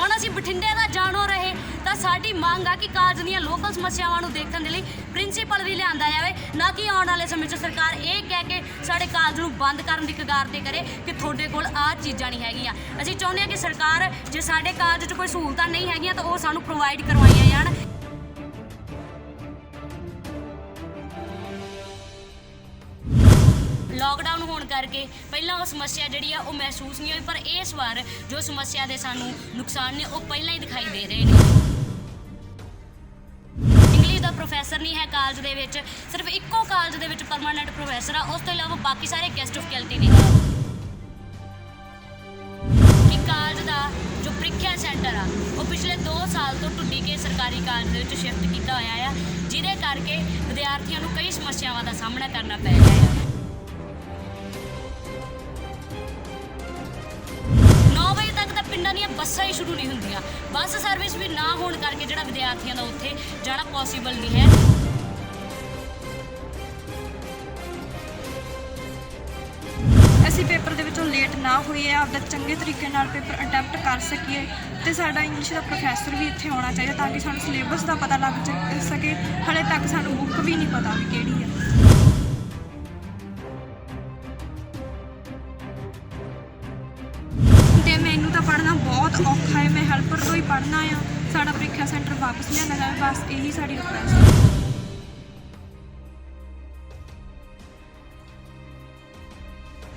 ਹੁਣ ਅਸੀਂ ਬਠਿੰਡੇ ਦਾ ਜਾਣੋ ਰਹੇ ਤਾਂ ਸਾਡੀ ਮੰਗ ਆ ਕਿ ਕਾਲਜ ਦੀਆਂ ਲੋਕਲ ਸਮੱਸਿਆਵਾਂ ਨੂੰ ਦੇਖਣ ਦੇ ਲਈ ਪ੍ਰਿੰਸੀਪਲ ਵੀ ਲਿਆਂਦਾ ਜਾਵੇ, ਨਾ ਕਿ ਆਉਣ ਵਾਲੇ ਸਮੇਂ 'ਚ ਸਰਕਾਰ ਇਹ ਕਹਿ ਕੇ ਸਾਡੇ ਕਾਲਜ ਨੂੰ ਬੰਦ ਕਰਨ ਦੀ ਕਗਾਰ ਤੇ ਕਰੇ ਕਿ ਤੁਹਾਡੇ ਕੋਲ ਆਹ ਚੀਜ਼ਾਂ ਨਹੀਂ ਹੈਗੀਆਂ। ਅਸੀਂ ਚਾਹੁੰਦੇ ਹਾਂ ਕਿ ਸਰਕਾਰ ਜੇ ਸਾਡੇ ਕਾਲਜ 'ਚ ਕੋਈ ਸਹੂਲਤਾਂ ਨਹੀਂ ਹੈਗੀਆਂ ਤਾਂ ਉਹ ਸਾਨੂੰ ਪ੍ਰੋਵਾਈਡ ਕਰਵਾਈਆਂ ਜਾਣ। ਲੋਕਡਾਊਨ ਹੋਣ ਕਰਕੇ ਪਹਿਲਾਂ ਉਹ ਸਮੱਸਿਆ ਜਿਹੜੀ ਆ ਉਹ ਮਹਿਸੂਸ ਨਹੀਂ ਹੋਈ, ਪਰ ਇਸ ਵਾਰ ਜੋ ਸਮੱਸਿਆ ਦੇ ਸਾਨੂੰ ਨੁਕਸਾਨ ਨੇ, ਉਹ ਪਹਿਲਾਂ ਹੀ ਦਿਖਾਈ ਦੇ ਰਹੇ ਨੇ। ਇੰਗਲਿਸ਼ ਦਾ ਪ੍ਰੋਫੈਸਰ ਨਹੀਂ ਹੈ ਕਾਲਜ ਦੇ ਵਿੱਚ, ਸਿਰਫ ਇੱਕੋ ਕਾਲਜ ਦੇ ਵਿੱਚ ਪਰਮਾਨੈਂਟ ਪ੍ਰੋਫੈਸਰ ਆ, ਉਸ ਤੋਂ ਇਲਾਵਾ ਬਾਕੀ ਸਾਰੇ ਗੈਸਟ ਆਫ ਫੈਕਲਟੀ ਨੇ। ਕਿ ਕਾਲਜ ਦਾ ਜੋ ਪ੍ਰੀਖਿਆ ਸੈਂਟਰ ਆ, ਉਹ ਪਿਛਲੇ 2 ਸਾਲ ਤੋਂ ਟੁੱਟੀ ਕੇ ਸਰਕਾਰੀ ਕਾਲਜ ਦੇ ਵਿੱਚ ਸ਼ਿਫਟ ਕੀਤਾ ਹੋਇਆ ਆ, ਜਿਹਦੇ ਕਰਕੇ ਵਿਦਿਆਰਥੀਆਂ ਨੂੰ ਕਈ ਸਮੱਸਿਆਵਾਂ ਦਾ ਸਾਹਮਣਾ ਕਰਨਾ ਪੈ ਰਿਹਾ ਹੈ ਬੱਸਾਂ ਹੀ ਸ਼ੁਰੂ ਨਹੀਂ ਹੁੰਦੀਆਂ। ਬੱਸ ਸਰਵਿਸ ਵੀ ਨਾ ਹੋਣ ਕਰਕੇ ਜਿਹੜਾ ਵਿਦਿਆਰਥੀਆਂ ਦਾ ਉੱਥੇ ਜਾਣਾ ਪੋਸੀਬਲ ਨਹੀਂ ਹੈ। ਅਸੀਂ ਪੇਪਰ ਦੇ ਵਿੱਚੋਂ ਲੇਟ ਨਾ ਹੋਈਏ, ਆਪਦਾ ਚੰਗੇ ਤਰੀਕੇ ਨਾਲ ਪੇਪਰ ਅਟੈਂਪਟ ਕਰ ਸਕੀਏ ਤੇ ਸਾਡਾ ਇੰਗਲਿਸ਼ ਦਾ ਪ੍ਰੋਫੈਸਰ ਵੀ ਇੱਥੇ ਆਉਣਾ ਚਾਹੀਦਾ ਤਾਂ ਕਿ ਸਾਨੂੰ ਸਿਲੇਬਸ ਦਾ ਪਤਾ ਲੱਗ ਸਕੇ। ਹਲੇ ਤੱਕ ਸਾਨੂੰ ਬੁੱਕ ਵੀ ਨਹੀਂ ਪਤਾ ਵੀ ਕਿਹੜੀ ਹੈ ਬਹੁਤ ਔਖਾ ਹੈ, ਮੈਂ ਹੈਲਪਰ ਤੋਂ ਹੀ ਪੜ੍ਹਨਾ ਆ। ਸਾਡਾ ਪ੍ਰੀਖਿਆ ਸੈਂਟਰ ਵਾਪਸ ਲਿਆਂਦਾ ਜਾਵੇ ਬਸ ਇਹੀ ਸਾਡੀ ਰਿਕੁਐਸਟ ਹੈ।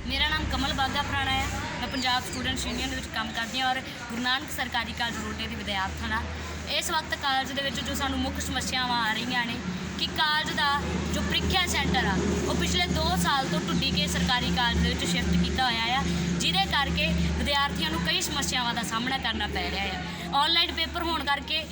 ਮੇਰਾ ਨਾਮ ਕਮਲ ਬਾਗਾ ਫਰਾਣਾ ਹੈ। ਮੈਂ ਪੰਜਾਬ ਸਟੂਡੈਂਟਸ ਯੂਨੀਅਨ ਦੇ ਵਿੱਚ ਕੰਮ ਕਰਦੀ ਹਾਂ ਔਰ ਗੁਰੂ ਨਾਨਕ ਸਰਕਾਰੀ ਕਾਲਜ ਰੋਡੇ ਦੀ ਵਿਦਿਆਰਥਣ ਹਾਂ। ਇਸ ਵਕਤ ਕਾਲਜ ਦੇ ਵਿੱਚ ਜੋ ਸਾਨੂੰ ਮੁੱਖ ਸਮੱਸਿਆਵਾਂ ਆ ਰਹੀਆਂ ਨੇ ਕਿ ਕਾਲਜ ਦਾ ਜੋ ਪ੍ਰੀਖਿਆ ਸੈਂਟਰ ਆ, ਉਹ ਪਿਛਲੇ 2 ਸਾਲ ਤੋਂ ਟੁੱਟੀ ਕੇ ਸਰਕਾਰੀ ਕਾਲਜ ਦੇ ਵਿੱਚ ਸ਼ਿਫਟ ਕੀਤਾ ਹੋਇਆ ਆ, ਜਿਹਦੇ ਕਰਕੇ ਵਿਦਿਆਰਥੀਆਂ ਨੂੰ ਕਈ ਸਮੱਸਿਆਵਾਂ ਦਾ ਸਾਹਮਣਾ ਕਰਨਾ ਪੈ ਰਿਹਾ ਆ। ਆਨਲਾਈਨ ਪੇਪਰ ਹੋਣ ਕਰਕੇ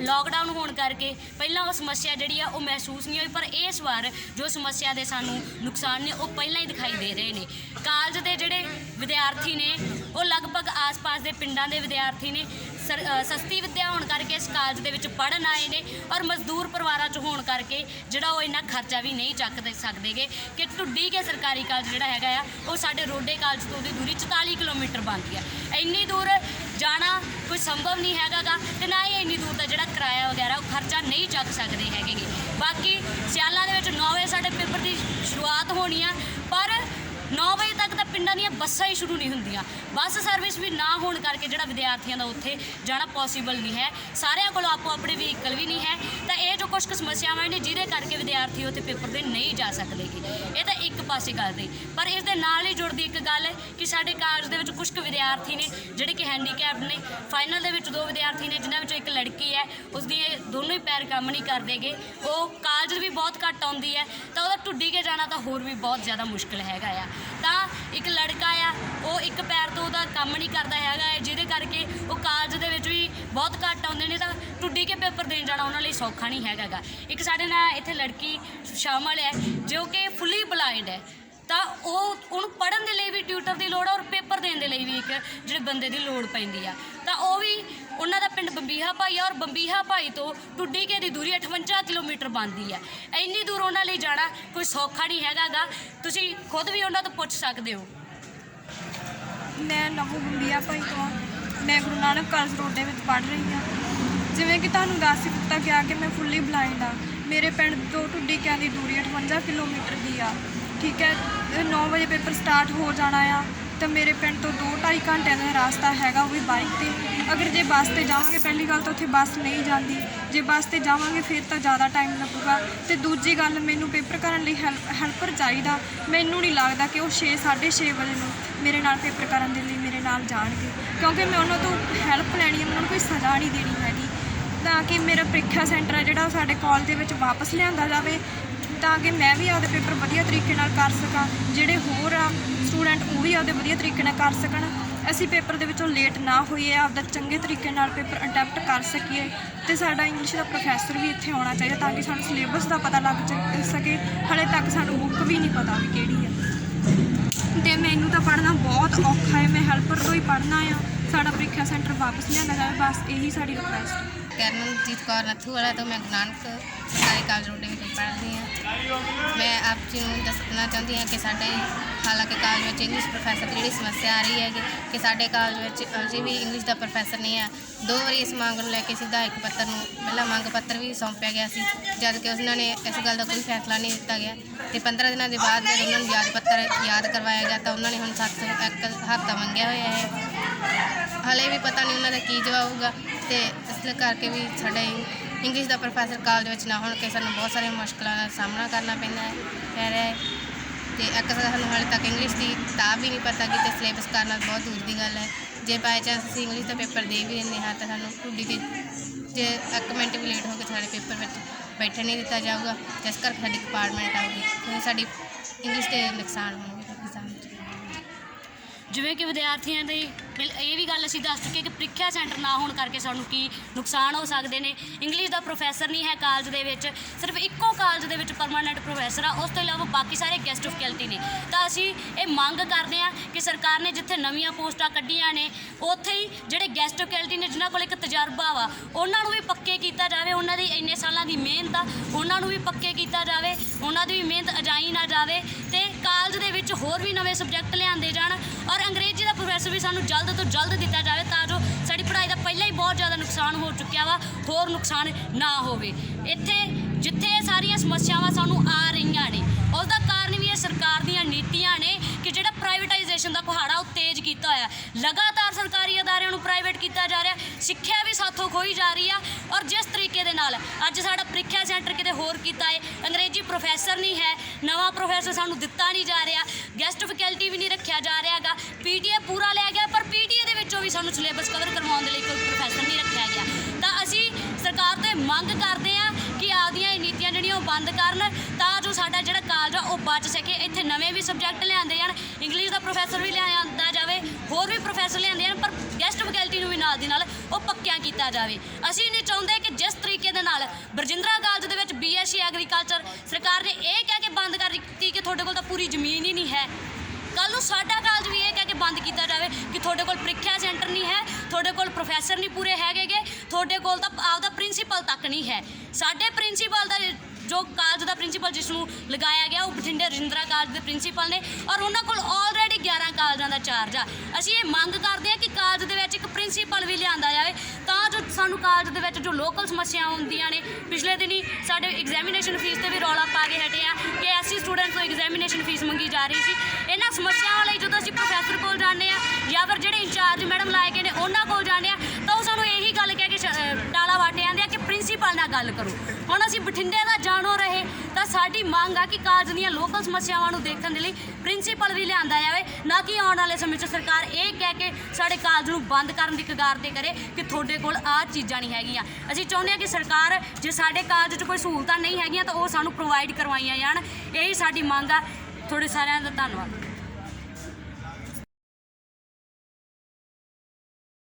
ਲੋਕਡਾਊਨ ਹੋਣ ਕਰਕੇ ਪਹਿਲਾਂ ਉਹ ਸਮੱਸਿਆ ਜਿਹੜੀ ਆ ਉਹ ਮਹਿਸੂਸ ਨਹੀਂ ਹੋਈ, ਪਰ ਇਸ ਵਾਰ ਜੋ ਸਮੱਸਿਆ ਦੇ ਸਾਨੂੰ ਨੁਕਸਾਨ ਨੇ, ਉਹ ਪਹਿਲਾਂ ਹੀ ਦਿਖਾਈ ਦੇ ਰਹੇ ਨੇ। ਕਾਲਜ ਦੇ ਜਿਹੜੇ ਵਿਦਿਆਰਥੀ ਨੇ, ਉਹ ਲਗਭਗ ਆਸ-ਪਾਸ ਦੇ ਪਿੰਡਾਂ ਦੇ ਵਿਦਿਆਰਥੀ ਨੇ, ਸਰ- ਸਸਤੀ ਵਿੱਦਿਆ ਹੋਣ ਕਰਕੇ ਇਸ ਕਾਲਜ ਦੇ ਵਿੱਚ ਪੜ੍ਹਨ ਆਏ ਨੇ ਔਰ ਮਜ਼ਦੂਰ ਪਰਿਵਾਰਾਂ 'ਚ ਹੋਣ ਕਰਕੇ ਜਿਹੜਾ ਉਹ ਇੰਨਾ ਖਰਚਾ ਵੀ ਨਹੀਂ ਚੱਕ ਦੇ ਸਕਦੇਗੇ ਕਿ ਟੁੱਡੀ ਕੇ ਸਰਕਾਰੀ ਕਾਲਜ ਜਿਹੜਾ ਹੈਗਾ ਆ, ਉਹ ਸਾਡੇ ਰੋਡੇ ਕਾਲਜ ਤੋਂ ਦੀ ਦੂਰੀ 44 ਕਿਲੋਮੀਟਰ ਬਣਦੀ ਆ। ਇੰਨੀ ਦੂਰ ਜਾਣਾ ਕੋਈ ਸੰਭਵ ਨਹੀਂ ਹੈਗਾਗਾ ਤੇ ਨਾ ਹੀ ਇੰਨੀ ਦੂਰ ਦਾ ਜਿਹੜਾ ਕਿਰਾਇਆ ਵਗੈਰਾ, ਉਹ ਖਰਚਾ ਨਹੀਂ ਚੱਕ ਸਕਦੇ ਹੈਗੇ ਬਾਕੀ ਸਿਆਲਾਂ ਦੇ ਵਿੱਚ 9 ਵਜੇ ਸਾਡੇ ਪੇਪਰ ਦੀ ਸ਼ੁਰੂਆਤ ਹੋਣੀ ਆ, ਪਰ 9 ਵਜੇ ਤੱਕ ਤਾਂ ਪਿੰਡਾਂ ਦੀਆਂ ਬੱਸਾਂ ਹੀ ਸ਼ੁਰੂ ਨਹੀਂ ਹੁੰਦੀਆਂ। ਬੱਸ ਸਰਵਿਸ ਵੀ ਨਾ ਹੋਣ ਕਰਕੇ ਜਿਹੜਾ ਵਿਦਿਆਰਥੀਆਂ ਦਾ ਉੱਥੇ ਜਾਣਾ ਪੋਸੀਬਲ ਨਹੀਂ ਹੈ। ਸਾਰਿਆਂ ਕੋਲ ਆਪੋ ਆਪਣੇ ਵਹੀਕਲ ਵੀ ਨਹੀਂ ਹੈ। ਤਾਂ ਇਹ ਜੋ ਕੁਝ ਕੁ ਸਮੱਸਿਆਵਾਂ ਨੇ, ਜਿਹਦੇ ਕਰਕੇ ਵਿਦਿਆਰਥੀ ਉੱਥੇ ਪੇਪਰ ਦੇ ਨਹੀਂ ਜਾ ਸਕਦੇਗੇ ਇਹ ਤਾਂ ਇੱਕ ਪਾਸੇ ਗੱਲ ਦੀ। ਪਰ ਇਸ ਦੇ ਨਾਲ ਹੀ ਜੁੜਦੀ ਇੱਕ ਗੱਲ ਹੈ ਕਿ ਸਾਡੇ ਕਾਲਜ ਦੇ ਵਿੱਚ ਕੁਝ ਕੁ ਵਿਦਿਆਰਥੀ ਨੇ ਜਿਹੜੇ ਕਿ ਹੈਂਡੀਕੈਪ ਨੇ ਫਾਈਨਲ ਦੇ ਵਿੱਚ ਦੋ ਵਿਦਿਆਰਥੀ ਨੇ, ਜਿਨ੍ਹਾਂ ਵਿੱਚੋਂ ਇੱਕ ਲੜਕੀ ਹੈ ਉਸ ਦੀ ਇਹ ਦੋਨੋਂ ਹੀ ਪੈਰ ਕੰਮ ਨਹੀਂ ਕਰਦੇਗੇ ਉਹ ਕਾਲਜ ਵੀ ਬਹੁਤ ਘੱਟ ਆਉਂਦੀ ਹੈ। ਤਾਂ ਉਹਦਾ ਟੁੱਡੀ ਕੇ ਜਾਣਾ ਤਾਂ ਹੋਰ ਵੀ ਬਹੁਤ ਜ਼ਿਆਦਾ ਮੁਸ਼ਕਲ ਹੈਗਾ ਆ। ਤਾਂ ਇੱਕ ਲੜਕਾ ਆ ਉਹ ਇੱਕ ਪੈਰ ਤੋਂ ਉਹਦਾ ਕੰਮ ਨਹੀਂ ਕਰਦਾ ਹੈਗਾ ਹੈ, ਜਿਹਦੇ ਕਰਕੇ ਉਹ ਕਾਲਜ ਦੇ ਵਿੱਚ ਵੀ ਬਹੁਤ ਘੱਟ ਆਉਂਦੇ ਨੇ ਤਾਂ ਟੁੱਡੀ ਕੇ ਪੇਪਰ ਦੇਣ ਜਾਣਾ ਉਹਨਾਂ ਲਈ ਸੌਖਾ ਨਹੀਂ ਹੈਗਾ ਗਾ। ਇੱਕ ਸਾਡੇ ਨਾਲ ਇੱਥੇ ਲੜਕੀ ਸ਼ਾਮਲ ਹੈ ਜੋ ਕਿ ਫੁੱਲੀ ਬਲਾਈਂਡ ਹੈ। ਤਾਂ ਉਹ ਉਹਨੂੰ ਪੜਨ ਦੇ ਲਈ ਵੀ ਟਿਊਟਰ ਦੀ ਲੋੜ ਆ ਔਰ ਪੇਪਰ ਦੇਣ ਦੇ ਲਈ ਵੀ ਇੱਕ ਜਿਹੜੇ ਬੰਦੇ ਦੀ ਲੋੜ ਪੈਂਦੀ ਆ। ਤਾਂ ਉਹ ਵੀ ਉਹਨਾਂ ਦਾ ਪਿੰਡ ਬੰਬੀਹਾ ਭਾਈ ਆ ਔਰ ਬੰਬੀਹਾ ਭਾਈ ਤੋਂ ਟੁੱਡੀ ਟੁੱਡੀਕੇ ਦੀ ਦੂਰੀ 58 ਕਿਲੋਮੀਟਰ ਬਣਦੀ ਹੈ। ਇੰਨੀ ਦੂਰ ਉਹਨਾਂ ਲਈ ਜਾਣਾ ਕੋਈ ਸੌਖਾ ਨਹੀਂ ਹੈਗਾਗਾ। ਤੁਸੀਂ ਖੁਦ ਵੀ ਉਹਨਾਂ ਤੋਂ ਪੁੱਛ ਸਕਦੇ ਹੋ। ਮੈਂ ਨਵੂ ਬੰਬੀਆ ਭਾਈ ਤੋਂ ਹਾਂ। ਮੈਂ ਗੁਰੂ ਨਾਨਕ ਕਾਲਜ ਰੋਡੇ ਵਿੱਚ ਪੜ੍ਹ ਰਹੀ ਹਾਂ। ਜਿਵੇਂ ਕਿ ਤੁਹਾਨੂੰ ਦੱਸ ਹੀ ਦਿੱਤਾ ਗਿਆ ਕਿ ਮੈਂ ਫੁੱਲੀ ਬਲਾਈਂਡ ਆ ਮੇਰੇ ਪਿੰਡ ਤੋਂ ਟੁੱਡੀ ਟੁੱਡੀਕਿਆਂ ਦੀ ਦੂਰੀ 58 ਕਿਲੋਮੀਟਰ ਦੀ ਆ। ਠੀਕ ਹੈ 9 ਵਜੇ ਪੇਪਰ ਸਟਾਰਟ ਹੋ ਜਾਣਾ ਆ। ਤਾਂ ਮੇਰੇ ਪਿੰਡ ਤੋਂ 2-2.5 ਘੰਟਿਆਂ ਦਾ ਰਸਤਾ ਹੈਗਾ ਉਹ ਵੀ ਬਾਈਕ ਤੇ। ਅਗਰ ਜੇ ਬੱਸ ਤੇ ਜਾਵਾਂਗੇ, ਪਹਿਲੀ ਗੱਲ ਤਾਂ ਉੱਥੇ ਬੱਸ ਨਹੀਂ ਜਾਂਦੀ। ਜੇ ਬੱਸ ਤੇ ਜਾਵਾਂਗੇ, ਫਿਰ ਤਾਂ ਜ਼ਿਆਦਾ ਟਾਈਮ ਲੱਗੂਗਾ। ਤੇ ਦੂਜੀ ਗੱਲ, ਮੈਨੂੰ ਪੇਪਰ ਕਰਨ ਲਈ ਹੈਲਪ ਹੈਲਪਰ ਚਾਹੀਦਾ। ਮੈਨੂੰ ਨਹੀਂ ਲੱਗਦਾ ਕਿ ਉਹ 6 6:30 ਵਜੇ ਨੂੰ ਮੇਰੇ ਨਾਲ ਪੇਪਰ ਕਰਨ ਦੇ ਲਈ ਮੇਰੇ ਨਾਲ ਜਾਣਗੇ। ਕਿਉਂਕਿ ਮੈਂ ਉਹਨਾਂ ਤੋਂ ਹੈਲਪ ਲੈਣੀ ਹੈ ਮੈਂ ਉਹਨਾਂ ਨੂੰ ਕੋਈ ਸਜ਼ਾ ਨਹੀਂ ਦੇਣੀ ਹੈਗੀ। ਤਾਂ ਕਿ ਮੇਰਾ ਪ੍ਰੀਖਿਆ ਸੈਂਟਰ ਹੈ ਜਿਹੜਾ ਉਹ ਸਾਡੇ ਕਾਲਜ ਦੇ ਵਿੱਚ ਵਾਪਸ ਲਿਆਂਦਾ ਜਾਵੇ। ਤਾਂ ਕਿ ਮੈਂ ਵੀ ਆਪਦੇ ਪੇਪਰ ਵਧੀਆ ਤਰੀਕੇ ਨਾਲ ਕਰ ਸਕਾਂ, ਜਿਹੜੇ ਹੋਰ ਆ ਸਟੂਡੈਂਟ ਉਹ ਵੀ ਆਪਦੇ ਵਧੀਆ ਤਰੀਕੇ ਨਾਲ ਕਰ ਸਕਣ। ਅਸੀਂ ਪੇਪਰ ਦੇ ਵਿੱਚੋਂ ਲੇਟ ਨਾ ਹੋਈਏ, ਆਪਦਾ ਚੰਗੇ ਤਰੀਕੇ ਨਾਲ ਪੇਪਰ ਅਟੈਂਪਟ ਕਰ ਸਕੀਏ ਤੇ ਸਾਡਾ ਇੰਗਲਿਸ਼ ਦਾ ਪ੍ਰੋਫੈਸਰ ਵੀ ਇੱਥੇ ਆਉਣਾ ਚਾਹੀਦਾ ਤਾਂ ਕਿ ਸਾਨੂੰ ਸਿਲੇਬਸ ਦਾ ਪਤਾ ਲੱਗ ਸਕੇ। ਹਲੇ ਤੱਕ ਸਾਨੂੰ ਬੁੱਕ ਵੀ ਨਹੀਂ ਪਤਾ ਵੀ ਕਿਹੜੀ ਹੈ ਤੇ ਮੈਨੂੰ ਤਾਂ ਪੜ੍ਹਨਾ ਬਹੁਤ ਔਖਾ ਹੈ, ਮੈਂ ਹੈਲਪਰ ਤੋਂ ਹੀ ਪੜ੍ਹਨਾ ਆ। ਸਾਡਾ ਪ੍ਰੀਖਿਆ ਸੈਂਟਰ ਵਾਪਸ ਲਿਆਂਦਾ ਜਾਵੇ, ਬਸ ਇਹੀ ਸਾਡੀ ਰਿਕੁਐਸਟ ਹੈ ਕਰਨਜੀਤ ਕੌਰ ਨੱਥੂ ਵਾਲਾ ਤੋਂ ਮੈਂ ਗੁਰੂ ਨਾਨਕ ਸਰਕਾਰੀ ਕਾਲਜ ਰੋਡੇ ਵਿੱਚ ਪੜ੍ਹਦੀ ਹਾਂ। ਮੈਂ ਆਪ ਜੀ ਨੂੰ ਦੱਸਣਾ ਚਾਹੁੰਦੀ ਹਾਂ ਕਿ ਸਾਡੇ ਹਾਲਾਂਕਿ ਕਾਲਜ ਵਿੱਚ ਇੰਗਲਿਸ਼ ਪ੍ਰੋਫੈਸਰ ਦੀ ਜਿਹੜੀ ਸਮੱਸਿਆ ਆ ਰਹੀ ਹੈਗੀ ਕਿ- ਸਾਡੇ ਕਾਲਜ ਵਿੱਚ ਅਜੇ ਵੀ ਇੰਗਲਿਸ਼ ਦਾ ਪ੍ਰੋਫੈਸਰ ਨਹੀਂ ਹੈ ਦੋ ਵਾਰੀ ਇਸ ਮੰਗ ਨੂੰ ਲੈ ਕੇ ਸਿੱਧਾ ਇੱਕ ਪੱਤਰ ਨੂੰ, ਪਹਿਲਾਂ ਮੰਗ ਪੱਤਰ ਵੀ ਸੌਂਪਿਆ ਗਿਆ ਸੀ, ਜਦ ਕਿ ਉਹਨਾਂ ਨੇ ਇਸ ਗੱਲ ਦਾ ਕੋਈ ਫੈਸਲਾ ਨਹੀਂ ਦਿੱਤਾ ਗਿਆ। ਤੇ 15 ਦਿਨਾਂ ਦੇ ਬਾਅਦ ਜਦੋਂ ਉਹਨਾਂ ਨੂੰ ਯਾਦ ਪੱਤਰ ਯਾਦ ਕਰਵਾਇਆ ਗਿਆ, ਤਾਂ ਉਹਨਾਂ ਨੇ ਹੁਣ 7 ਇੱਕ ਹਫ਼ਤਾ ਮੰਗਿਆ ਹੋਇਆ ਹੈ। ਹਲੇ ਵੀ ਪਤਾ ਨਹੀਂ ਉਹਨਾਂ ਦਾ ਕੀ ਜਵਾਬ ਹੋਊਗਾ ਤੇ ਇਸ ਕਰਕੇ ਵੀ ਸਾਡੇ ਇੰਗਲਿਸ਼ ਦਾ ਪ੍ਰੋਫੈਸਰ ਕਾਲਜ ਵਿੱਚ ਨਾ ਹੋਣ ਕੇ ਸਾਨੂੰ ਬਹੁਤ ਸਾਰੀਆਂ ਮੁਸ਼ਕਲਾਂ ਦਾ ਸਾਹਮਣਾ ਕਰਨਾ ਪੈਂਦਾ ਹੈ। ਪੈ ਰਿਹਾ ਹੈ। ਤੇ ਇੱਕ ਸਾਨੂੰ ਹਾਲੇ ਤੱਕ ਇੰਗਲਿਸ਼ ਦੀ ਕਿਤਾਬ ਵੀ ਨਹੀਂ ਪਤਾ ਕਿ ਤੇ ਸਿਲੇਬਸ ਕਰਨਾ ਬਹੁਤ ਦੂਰ ਦੀ ਗੱਲ ਹੈ। ਜੇ ਬਾਈ ਚਾਂਸ ਅਸੀਂ ਇੰਗਲਿਸ਼ ਦਾ ਪੇਪਰ ਦੇ ਵੀ ਦਿੰਦੇ ਹਾਂ ਤਾਂ ਸਾਨੂੰ ਟੁੱਡੀ ਤੇ ਜੇ ਇੱਕ ਮਿੰਟ ਵੀ ਲੇਟ ਹੋ ਕੇ ਸਾਡੇ ਪੇਪਰ ਵਿੱਚ ਬੈਠਣ ਨਹੀਂ ਦਿੱਤਾ ਜਾਊਗਾ, ਜਿਸ ਕਰਕੇ ਸਾਡੀ ਡਿਪਾਰਟਮੈਂਟ ਆਊਗੀ ਤੇ ਸਾਡੀ ਇੰਗਲਿਸ਼ ਦੇ ਨੁਕਸਾਨ ਹੋਊਗਾ। ਜਿਵੇਂ ਕਿ ਵਿਦਿਆਰਥੀਆਂ ਦੇ ਬਿਲ- ਇਹ ਵੀ ਗੱਲ ਅਸੀਂ ਦੱਸ ਚੁੱਕੇ ਕਿ ਪ੍ਰੀਖਿਆ ਸੈਂਟਰ ਨਾ ਹੋਣ ਕਰਕੇ ਸਾਨੂੰ ਕੀ ਨੁਕਸਾਨ ਹੋ ਸਕਦੇ ਨੇ। ਇੰਗਲਿਸ਼ ਦਾ ਪ੍ਰੋਫੈਸਰ ਨਹੀਂ ਹੈ ਕਾਲਜ ਦੇ ਵਿੱਚ, ਸਿਰਫ ਇੱਕੋ ਕਾਲਜ ਦੇ ਵਿੱਚ ਪਰਮਾਨੈਂਟ ਪ੍ਰੋਫੈਸਰ ਆ, ਉਸ ਤੋਂ ਇਲਾਵਾ ਬਾਕੀ ਸਾਰੇ ਗੈਸਟ ਫੈਕਲਟੀ ਨੇ। ਤਾਂ ਅਸੀਂ ਇਹ ਮੰਗ ਕਰਦੇ ਹਾਂ ਕਿ ਸਰਕਾਰ ਨੇ ਜਿੱਥੇ ਨਵੀਆਂ ਪੋਸਟਾਂ ਕੱਢੀਆਂ ਨੇ, ਉੱਥੇ ਹੀ ਜਿਹੜੇ ਗੈਸਟ ਫੈਕਲਟੀ ਨੇ, ਜਿਨ੍ਹਾਂ ਕੋਲ ਇੱਕ ਤਜਰਬਾ ਵਾ, ਉਹਨਾਂ ਨੂੰ ਵੀ ਪੱਕੇ ਕੀਤਾ ਜਾਵੇ, ਉਹਨਾਂ ਦੀ ਇੰਨੇ ਸਾਲਾਂ ਦੀ ਮਿਹਨਤ ਆ, ਉਹਨਾਂ ਨੂੰ ਵੀ ਪੱਕੇ ਕੀਤਾ ਜਾਵੇ, ਉਹਨਾਂ ਦੀ ਵੀ ਮਿਹਨਤ ਅਜਾਈ ਨਾ ਜਾਵੇ ਤੇ ਕਾਲਜ ਦੇ ਵਿੱਚ ਹੋਰ ਵੀ ਨਵੇਂ ਸਬਜੈਕਟ ਲਿਆਂਦੇ ਜਾਣ। ਔਰ ਵੀ ਸਾਨੂੰ ਜਲਦ ਤੋਂ ਜਲਦ ਦਿੱਤਾ ਜਾਵੇ ਤਾਂ ਜੋ ਸਾਡੀ ਪੜ੍ਹਾਈ ਦਾ ਪਹਿਲਾਂ ਹੀ ਬਹੁਤ ਜ਼ਿਆਦਾ ਨੁਕਸਾਨ ਹੋ ਚੁੱਕਿਆ ਵਾ, ਹੋਰ ਨੁਕਸਾਨ ਨਾ ਹੋਵੇ। ਇੱਥੇ ਜਿੱਥੇ ਇਹ ਸਾਰੀਆਂ ਸਮੱਸਿਆਵਾਂ ਸਾਨੂੰ ਆ ਰਹੀਆਂ ਨੇ ਉਸ ਦਾ ਕਾਰਨ ਵੀ ਇਹ ਸਰਕਾਰ ਦੀਆਂ ਨੀਤੀਆਂ ਨੇ ਕਿ ਜਿਹੜਾ ਪ੍ਰਾਈਵੇਟਾਈਜੇਸ਼ਨ ਦਾ ਕੁਹਾੜਾ ਉਹ ਤੇਜ਼ ਕੀਤਾ ਹੋਇਆ। ਲਗਾਤਾਰ ਸਰਕਾਰੀ ਅਦਾਰਿਆਂ ਨੂੰ ਪ੍ਰਾਈਵੇਟ ਕੀਤਾ ਜਾ ਰਿਹਾ, ਸਿੱਖਿਆ ਵੀ ਸਾਥੋਂ ਖੋਈ ਜਾ ਰਹੀ ਆ, ਔਰ ਜਿਸ ਤਰੀਕੇ ਦੇ ਨਾਲ। ਅੱਜ ਸਾਡਾ ਪ੍ਰੀਖਿਆ ਸੈਂਟਰ ਕਿਤੇ ਹੋਰ ਕੀਤਾ ਹੈ ਅੰਗਰੇਜ਼ੀ ਪ੍ਰੋਫੈਸਰ ਨਹੀਂ ਹੈ। ਨਵਾਂ ਪ੍ਰੋਫੈਸਰ ਸਾਨੂੰ ਦਿੱਤਾ ਨਹੀਂ ਜਾ ਰਿਹਾ। ਗੈਸਟ ਫੈਕਲਟੀ ਵੀ ਨਹੀਂ ਰੱਖਿਆ ਜਾ ਰਿਹਾ ਪੀਟੀਏ ਪੂਰਾ ਲਿਆ ਗਿਆ, ਪਰ ਪੀਟੀਏ ਦੇ ਵਿੱਚੋਂ ਵੀ ਸਾਨੂੰ ਸਿਲੇਬਸ ਕਵਰ ਕਰਵਾਉਣ ਦੇ ਲਈ ਕੋਈ ਪ੍ਰੋਫੈਸਰ ਨਹੀਂ ਰੱਖਿਆ ਗਿਆ। ਤਾਂ ਅਸੀਂ ਸਰਕਾਰ ਤੋਂ ਇਹ ਮੰਗ ਕਰਦੇ ਹਾਂ ਕਿ ਆਪਦੀਆਂ ਇਹ ਨੀਤੀਆਂ ਜਿਹੜੀਆਂ ਉਹ ਬੰਦ ਕਰਨ। ਤਾਂ ਜੋ ਸਾਡਾ ਜਿਹੜਾ ਕਾਲਜ ਆ, ਉਹ ਬਚ ਸਕੇ। ਇੱਥੇ ਨਵੇਂ ਵੀ ਸਬਜੈਕਟ ਲਿਆਂਦੇ ਜਾਣ। ਇੰਗਲਿਸ਼ ਦਾ ਪ੍ਰੋਫੈਸਰ ਵੀ ਲਿਆਂਦਾ ਜਾਵੇ। ਹੋਰ ਵੀ ਪ੍ਰੋਫੈਸਰ ਲਿਆਂਦੇ ਜਾਣ ਫੈਕਲਟੀ ਨੂੰ ਵੀ ਨਾਲ ਦੀ ਨਾਲ ਉਹ ਪੱਕਿਆਂ ਕੀਤਾ ਜਾਵੇ। ਅਸੀਂ ਨਹੀਂ ਚਾਹੁੰਦੇ ਕਿ ਜਿਸ ਤਰੀਕੇ ਦੇ ਨਾਲ ਬਰਜਿੰਦਰਾ ਕਾਲਜ ਦੇ ਵਿੱਚ ਬੀਐਸਸੀ ਐਗਰੀਕਲਚਰ ਸਰਕਾਰ ਨੇ ਇਹ ਕਹਿ ਕੇ ਬੰਦ ਕਰ ਦਿੱਤੀ ਕਿ ਤੁਹਾਡੇ ਕੋਲ ਤਾਂ ਪੂਰੀ ਜ਼ਮੀਨ ਹੀ ਨਹੀਂ ਹੈ। ਕੱਲ ਨੂੰ ਸਾਡਾ ਕਾਲਜ ਵੀ ਇਹ ਕਹਿ ਕੇ ਬੰਦ ਕੀਤਾ ਜਾਵੇ ਕਿ ਤੁਹਾਡੇ ਕੋਲ ਪ੍ਰੀਖਿਆ ਸੈਂਟਰ ਨਹੀਂ ਹੈ, ਤੁਹਾਡੇ ਕੋਲ ਪ੍ਰੋਫੈਸਰ ਨਹੀਂ ਪੂਰੇ ਹੈਗੇਗੇ ਤੁਹਾਡੇ ਕੋਲ ਤਾਂ ਆਪਦਾ ਪ੍ਰਿੰਸੀਪਲ ਤੱਕ ਨਹੀਂ ਹੈ। ਸਾਡੇ ਪ੍ਰਿੰਸੀਪਲ ਦਾ ਜੋ ਕਾਲਜ ਦਾ ਪ੍ਰਿੰਸੀਪਲ ਜਿਸ ਨੂੰ ਲਗਾਇਆ ਗਿਆ, ਉਹ ਬਠਿੰਡੇ ਰਜਿੰਦਰਾ ਕਾਲਜ ਦੇ ਪ੍ਰਿੰਸੀਪਲ ਨੇ ਔਰ ਉਹਨਾਂ ਕੋਲ ਆਲਰੇਡੀ 11 ਕਾਲਜਾਂ ਦਾ ਚਾਰਜ ਆ। ਅਸੀਂ ਇਹ ਮੰਗ ਕਰਦੇ ਹਾਂ ਕਿ ਕਾਲਜ ਪ੍ਰਿੰਸੀਪਲ ਵੀ ਲਿਆਂਦਾ ਜਾਵੇ, ਤਾਂ ਜੋ ਸਾਨੂੰ ਕਾਲਜ ਦੇ ਵਿੱਚ ਜੋ ਲੋਕਲ ਸਮੱਸਿਆਵਾਂ ਹੁੰਦੀਆਂ ਨੇ, ਪਿਛਲੇ ਦਿਨੀ ਸਾਡੇ ਐਗਜ਼ਾਮੀਨੇਸ਼ਨ ਫੀਸ ਤੇ ਵੀ ਰੌਲਾ ਪਾ ਕੇ ਹਟੇ ਆ ਕਿ ਐਸਸੀ ਸਟੂਡੈਂਟ ਤੋਂ ਐਗਜ਼ਾਮੀਨੇਸ਼ਨ ਫੀਸ ਮੰਗੀ ਜਾ ਰਹੀ ਸੀ। ਇਹਨਾਂ ਸਮੱਸਿਆਵਾਂ ਲਈ ਜਦੋਂ ਅਸੀਂ ਪ੍ਰੋਫੈਸਰ ਕੋਲ ਜਾਂਦੇ ਆ ਜਾਂ ਫਿਰ ਜਿਹੜੇ ਇੰਚਾਰਜ ਮੈਡਮ ਲਾਏ ਗਏ ਨੇ, ਉਹਨਾਂ ਕੋਲ ਜਾਂਦੇ ਆ, ਤਾਂ ਉਹ ਸਾਨੂੰ ਇਹੀ ਗੱਲ ਕਹਿ ਕੇ ਸ਼- ਅਹ ਟਾਲਾ ਵਾਟੇ ਜਾਂਦੇ ਆ ਕਿ ਪ੍ਰਿੰਸੀਪਲ ਨਾਲ ਗੱਲ ਕਰੋ। ਹੁਣ ਅਸੀਂ ਬਠਿੰਡੇ ਦਾ ਜਾਣੋ ਰਹੇ ਸਾਡੀ ਮੰਗ ਆ ਕਿ ਕਾਲਜ ਦੀਆਂ ਲੋਕਲ ਸਮੱਸਿਆਵਾਂ ਨੂੰ ਦੇਖਣ ਦੇ ਲਈ ਪ੍ਰਿੰਸੀਪਲ ਵੀ ਲਿਆਂਦਾ ਜਾਵੇ, ਨਾ ਕਿ ਆਉਣ ਵਾਲੇ ਸਮੇਂ 'ਚ ਸਰਕਾਰ ਇਹ ਕਹਿ ਕੇ ਸਾਡੇ ਕਾਲਜ ਨੂੰ ਬੰਦ ਕਰਨ ਦੀ ਕਗਾਰ ਤੇ ਕਰੇ ਕਿ ਤੁਹਾਡੇ ਕੋਲ ਆਹ ਚੀਜ਼ਾਂ ਨਹੀਂ ਹੈਗੀਆਂ। ਅਸੀਂ ਚਾਹੁੰਦੇ ਹਾਂ ਕਿ ਸਰਕਾਰ ਜੇ ਸਾਡੇ ਕਾਲਜ 'ਚ ਕੋਈ ਸਹੂਲਤਾਂ ਨਹੀਂ ਹੈਗੀਆਂ ਤਾਂ ਉਹ ਸਾਨੂੰ ਪ੍ਰੋਵਾਈਡ ਕਰਵਾਈਆਂ ਜਾਣ। ਇਹੀ ਸਾਡੀ ਮੰਗ ਆ। ਤੁਹਾਡੇ ਸਾਰਿਆਂ ਦਾ ਧੰਨਵਾਦ।